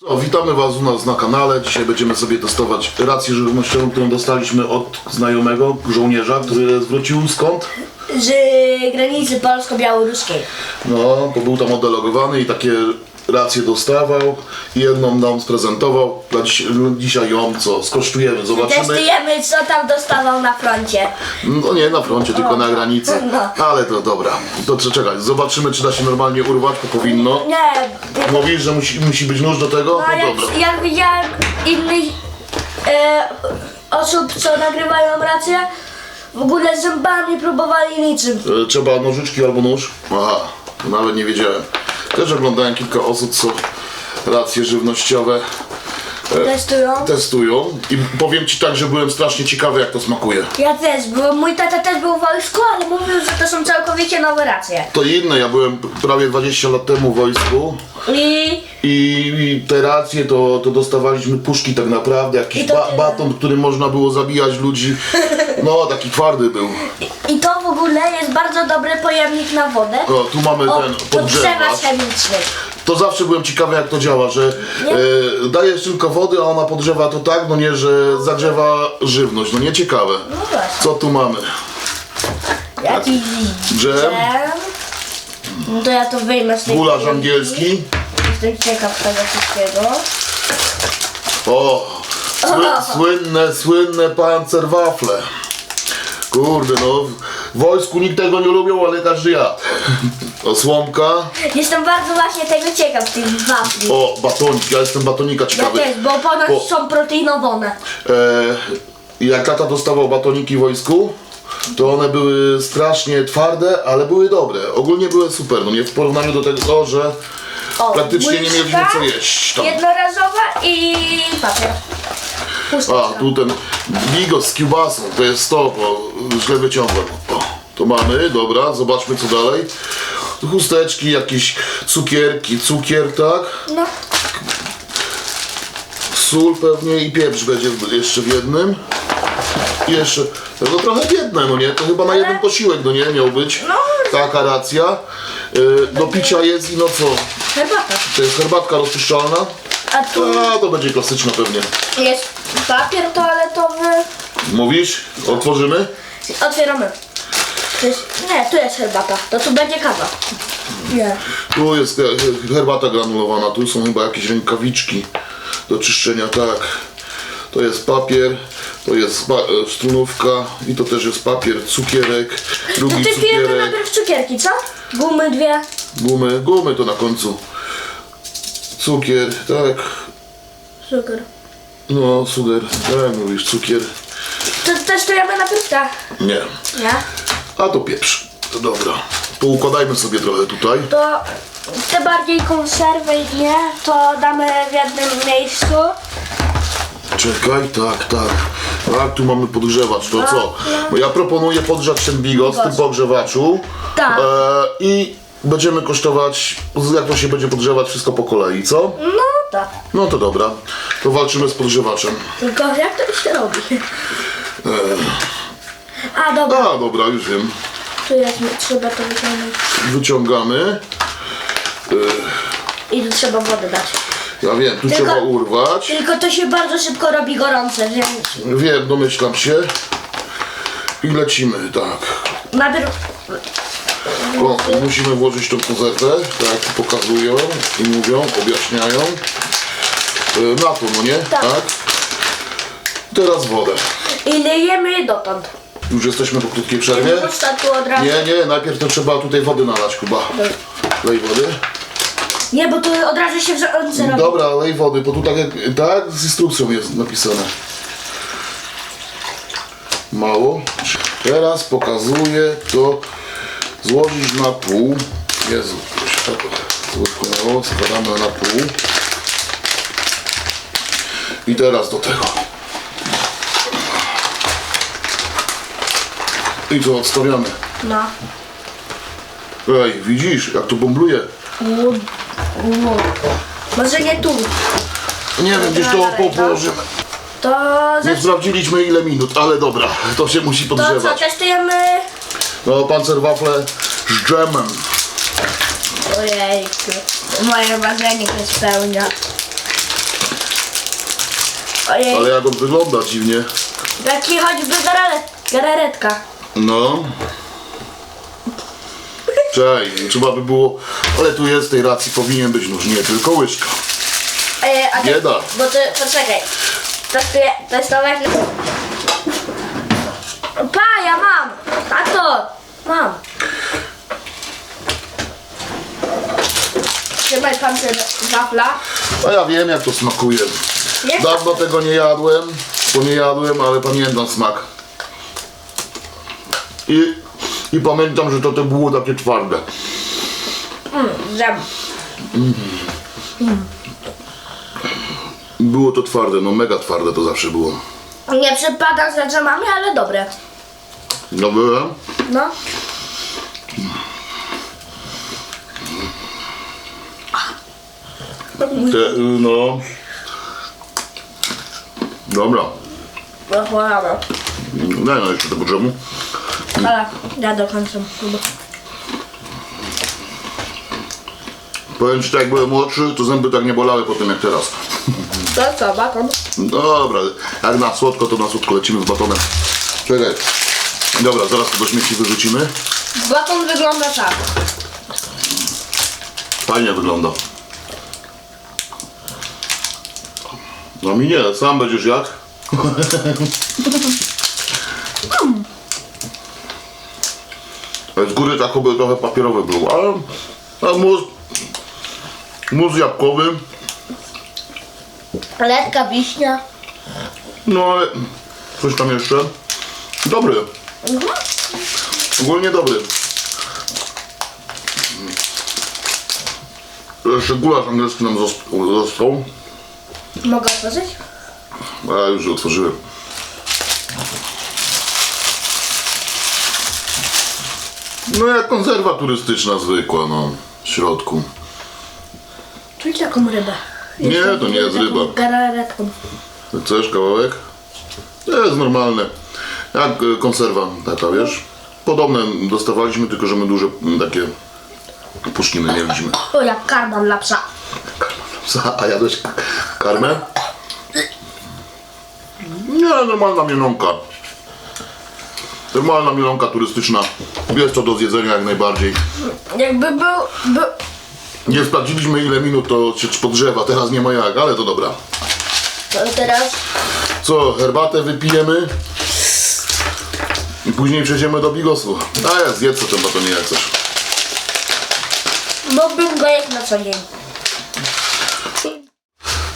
Co, witamy Was u nas na kanale. Dzisiaj będziemy sobie testować rację żywnościową, którą dostaliśmy od znajomego żołnierza, który zwrócił skąd? z granicy polsko-białoruskiej. No, to był tam oddelegowany i takie racje dostawał i jedną nam sprezentował. Dla dziś, dzisiaj ją co skosztujemy, zobaczymy. Testujemy, co tam dostawał na froncie. No nie na froncie, tylko na granicy. No. Ale to dobra. To co, czekaj, zobaczymy czy da się normalnie urwać, bo powinno. Nie, Mówisz, że musi, musi być nóż do tego? no No jak, dobra. jak widziałem innych e, osób, co nagrywają rację, w ogóle zębami próbowali niczym. E, Trzeba nożyczki albo nóż? Aha, nawet nie wiedziałem. Też oglądałem kilka osób, co racje żywnościowe Testują. testują i powiem Ci tak, że byłem strasznie ciekawy jak to smakuje. Ja też, bo mój tata też był w wojsku, ale mówił, że to są całkowicie nowe racje. To inne, ja byłem prawie 20 lat temu w wojsku I i, te racje to, to dostawaliśmy puszki tak naprawdę, jakiś to ba tyle. baton, którym można było zabijać ludzi. No, taki twardy był. I to w ogóle jest bardzo dobry pojemnik na wodę. O, tu mamy ten podgrzewa podgrzewacz. chemiczny. To zawsze byłem ciekawy jak to działa, że e, dajesz tylko wody, a ona podgrzewa to tak, no nie, że zagrzewa żywność. No nie ciekawe. No właśnie. Co tu mamy? Jakiś Dżem, dżem. No to ja to wyjmę z tej gularz angielski. Jestem ciekaw tego wszystkiego. O, sły, słynne, słynne pancerwafle. Kurde, no w wojsku nikt tego nie lubił, ale każdy jadł. O, słomka. Jestem bardzo właśnie tego ciekaw, tych wafli. O, batonik. Ja jestem batonika Ja ciekawy. też, bo ponoć Bo- są proteinowane. E, jak tata dostawał batoniki w wojsku, to one były strasznie twarde, ale były dobre. Ogólnie były super, no nie w porównaniu do tego, że O, praktycznie nie mieliśmy co jeść. Tam. Jednorazowa i papier. A, tu ten bigos z kiełbasą, to jest to, bo źle wyciągłem. O, to mamy, dobra, zobaczmy co dalej. Chusteczki, jakieś cukierki, cukier, tak? No, Sól pewnie i pieprz będzie jeszcze w jednym. I jeszcze, no to trochę biedne, no nie? To chyba na jeden posiłek, no nie? Miał być No. taka racja. Y, do picia jest i no co? herbata. To jest herbatka rozpuszczalna. A tu A, to będzie klasyczna pewnie. jest papier toaletowy. Mówisz? Otworzymy? Otwieramy. To jest, nie, tu jest herbata. To tu będzie kawa. Nie. Tu jest he- herbata granulowana, tu są chyba jakieś rękawiczki do czyszczenia, tak. To jest papier, to jest pa- e, strunówka i to też jest papier, cukierek, To drugi ty pijemy cukierek, najpierw cukierki, co? Gumy dwie. gumy, gumy to na końcu. Cukier, tak, Cukier. no cukier, tak mówisz, cukier, To testujemy najpierw te. nie. Nie? A to pieprz, to dobra. Poukładajmy sobie trochę tutaj. To te bardziej konserwy nie, to damy w jednym miejscu. Czekaj, tak, tak. Tak, tu mamy podgrzewacz, to co? Bo ja proponuję podgrzać ten bigos w tym pogrzewaczu. Tak. E, I będziemy kosztować, jak to się będzie podgrzewać, wszystko po kolei, co? No tak. No to dobra. To walczymy z podgrzewaczem. Tylko jak to się robi? A dobra, A, dobra, już wiem. tu jest, trzeba to wyciągnąć. Wyciągamy. I tu trzeba wodę dać. Ja wiem, tu trzeba urwać. Tylko to się bardzo szybko robi gorące, więc Wiem, domyślam się. I lecimy, tak. najpierw O, musimy włożyć tą kozetę, tak jak pokazują i mówią, objaśniają. E, Na to, no nie? Tak. Teraz wodę. i lejemy dotąd. Już jesteśmy po krótkiej przerwie. Nie można tu od razu. Nie, nie, najpierw to trzeba tutaj wody nalać chyba. Lej wody. Nie, bo tu od razu się wrzące robi. Dobra, lej wody, bo tu tak jak, tak z instrukcją jest napisane. Mało. Teraz pokazuję to złożyć na pół. Jezu, się tak. Składamy na pół. I teraz do tego. I co, odstawiamy. No. Ej, widzisz, jak to bąbluje? Może nie tu. Nie wiem, gdzieś to po- położymy. To, Nie sprawdziliśmy ile minut, ale dobra, to się musi to co, podgrzewać. testujemy No, pancerwafle z dżemem. Ojejku, moje marzenie się spełnia. Ojej, Ale jak on wygląda dziwnie. taki choćby gararet, gararetka. No. Czekaj, trzeba by było... Ale tu jest tej racji powinien być nóż, nie tylko łyżka. E, a ty, Bieda. Bo ty, poczekaj. Testuję, testować. Pa, ja mam. Tato, mam. Trzymaj pan ten wafla. A ja wiem jak to smakuje. Jak Dawno tego nie jadłem, bo nie jadłem, ale pamiętam smak. I, I pamiętam, że to, to było takie twarde. Mm. Było to twarde, no mega twarde to zawsze było. Nie przypada za dżemami, ale dobre. No byłem. No. Te, no. Dobra. Zachorałem. Daj no jeszcze tego dżemu. Ale ja dokończę. Powiem ci tak, jak byłem młodszy, to zęby tak nie bolały po tym jak teraz. To co, bakon? Dobra, jak na słodko, to na słodko lecimy z batonem. Czekaj. Dobra, zaraz to do śmieci wyrzucimy. Bakon wygląda tak. Fajnie wygląda. No mi nie, sam będziesz jadł. Z góry tak by trochę papierowy był, ale a mus, mus jabłkowy, Letka wiśnia. no ale coś tam jeszcze. Dobry, ogólnie dobry. Jeszcze gulasz angielski nam zos- został, Mogę otworzyć? a ja już otworzyłem. No jak konserwa turystyczna zwykła, no, w środku. Czuć taką rybę. Nie, to nie jest ryba. Gararetką. Chcesz kawałek? To jest normalne. Jak e, konserwa taka, wiesz? Podobne dostawaliśmy, tylko że my duże takie puszkiny mieliśmy. O, jak karman dla psa. A jadłeś karmę? Nie, normalna mielonka. Normalna mielonka turystyczna. Jest to do zjedzenia jak najbardziej. Jakby był, był... Nie sprawdziliśmy ile minut to się podgrzewa, teraz nie ma jak, ale to dobra. To teraz Co, herbatę wypijemy? I później przejdziemy do bigosu. A ja zjedz co ten batonie jak chcesz. mógłbym go jeść na co dzień.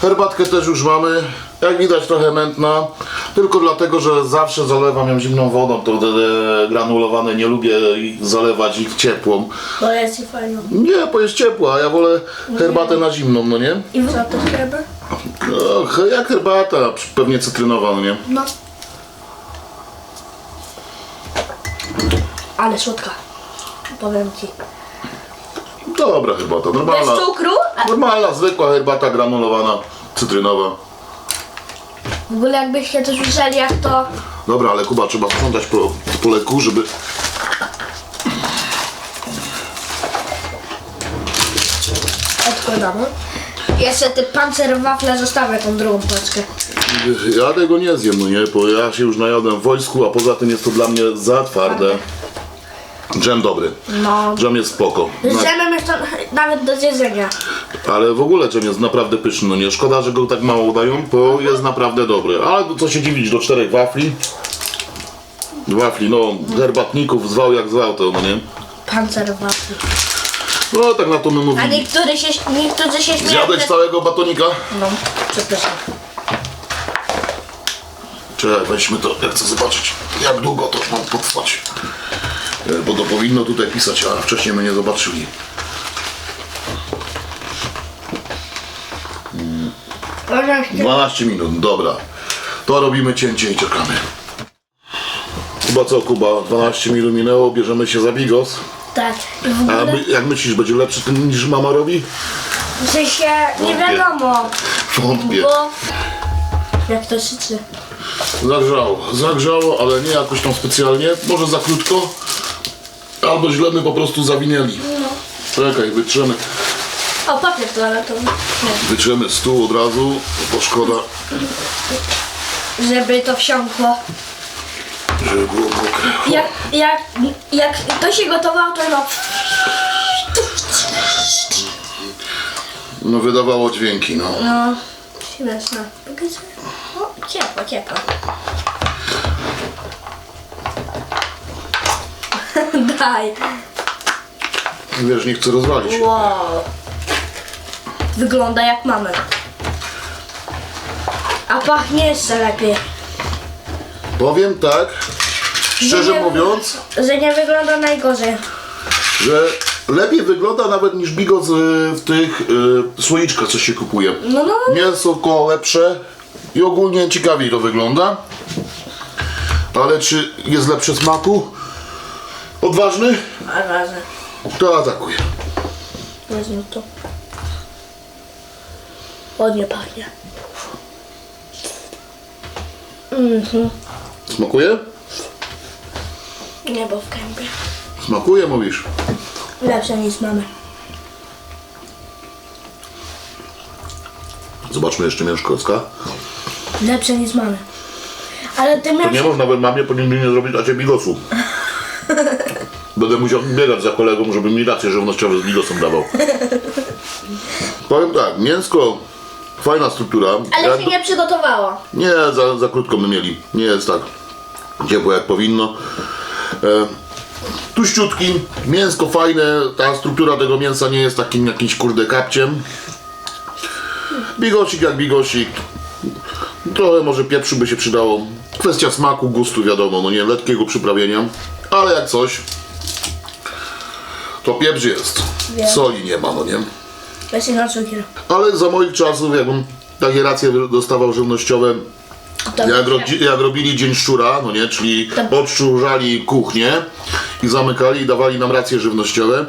Herbatkę też już mamy. Jak widać trochę mętna. Tylko dlatego, że zawsze zalewam ją zimną wodą. To te, te granulowane nie lubię ich zalewać ich ciepłą. To jest i fajno. Nie, bo jest ciepła, a ja wolę herbatę na zimną, no nie? I co to? No, he- jak herbata, pewnie cytrynowa, no nie? No. Ale słodka. Powiem ci. Dobra herbata, Bez normalna. cukru? A Normalna, zwykła herbata granulowana, cytrynowa. w ogóle jakbyście to słyszeli jak to... Dobra, ale Kuba, trzeba sprzątać po, po leku, żeby... Odkładamy. Jeszcze ty pancerwafle zostawię tą drugą paczkę. Ja tego nie zjem, no nie, bo ja się już najadłem w wojsku, a poza tym jest to dla mnie za twarde. Dżem dobry. No. Dżem jest spoko. Na, Zjemy jeszcze nawet do zjedzenia. ale w ogóle dżem jest naprawdę pyszny, no nie. Szkoda, że go tak mało dają, bo jest naprawdę dobry. Ale to co się dziwić, do czterech wafli. Wafli, no, herbatników zwał jak zwał to, no nie. Pancerwafle. No tak na to my A niektórzy się, niektórzy się śmieją. Zjadłeś że- całego batonika? No, przepraszam. Czekaj, weźmy to, ja chcę zobaczyć jak długo to mam potrwać. E, Bo to powinno tutaj pisać, a wcześniej my nie zobaczyli. Może 12 minut, dobra. To robimy cięcie i czekamy. Kuba co, Kuba? 12 minut minęło, bierzemy się za bigos. Tak. A my, jak myślisz, będzie lepszy ten niż mama robi? w sensie, nie wiadomo, Wątpię. bo... Jak to syczy. Zagrzało, zagrzało, ale nie jakoś tam specjalnie. Może za krótko. Albo źle my po prostu zawinęli. Czekaj, wytrzemy. O, papier toaletowy. Wytrzemy stół od razu, bo szkoda, Żeby to wsiąkło. żeby było mokre. Jak, jak, jak to się gotowało, to no... No wydawało dźwięki, no. No, śmieszne. Ciepło, ciepło. Daj. Wiesz, nie chcę rozwalić. Wow. Wygląda jak mamy. A pachnie jeszcze lepiej. Powiem tak, szczerze Nie- mówiąc, Że nie wygląda najgorzej. że lepiej wygląda nawet niż bigos y, w tych y, słoiczkach, co się kupuje. No, no. Mięso koło lepsze i ogólnie ciekawiej to wygląda. Ale czy jest lepsze smaku? Odważny? A razem. To atakuje. Wezmę to. Ładnie pachnie. Mhm. Smakuje? Niebo w kępie. Smakuje, mówisz. Lepsze niż mamy. Zobaczmy jeszcze mięszkowska. Lepsze niż mamy. Ale ty To miałeś... nie można by mamie po nigdy nie zrobić dla ciebie bigosu. Będę musiał biegać za kolegą, żeby mi rację żywnościowe z bigosem dawał. Powiem tak, mięsko, fajna struktura. Ale Jak- się nie przygotowało. Nie, za, za krótko my mieli. Nie jest tak ciepło jak powinno. E, tuściutki, mięsko fajne, ta struktura tego mięsa nie jest takim jakimś kurde kapciem. Bigosik jak bigosik. Trochę może pieprzu by się przydało. Kwestia smaku, gustu wiadomo, no nie, letkiego przyprawienia. Ale jak coś, to pieprz jest. Wiem. Soli nie ma, no nie. Weź na cukier. Ale za moich czasów, jakbym takie racje dostawał żywnościowe, To jak, ro, jak robili Dzień Szczura, no nie, czyli To- odszczurzali kuchnię i zamykali i dawali nam racje żywnościowe,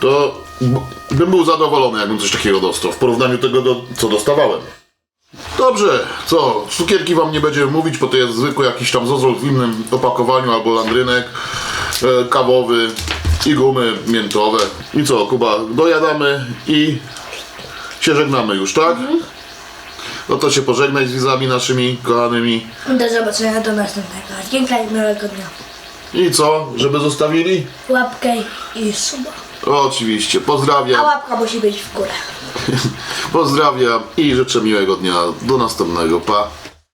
to b- bym był zadowolony, jakbym coś takiego dostał, w porównaniu tego, do, co dostawałem. Dobrze, co, cukierki wam nie będziemy mówić, bo to jest zwykły jakiś tam zozol w innym opakowaniu albo landrynek e, kawowy i gumy miętowe. I co, Kuba, dojadamy i się żegnamy już, tak? No to się pożegnaj z widzami naszymi kochanymi. Do zobaczenia do następnego. Dziękuję i miłego dnia. I co, żeby zostawili? Łapkę i suba. Oczywiście, A pozdrawiam, łapka musi być w górę. pozdrawiam i życzę miłego dnia. Do następnego, pa.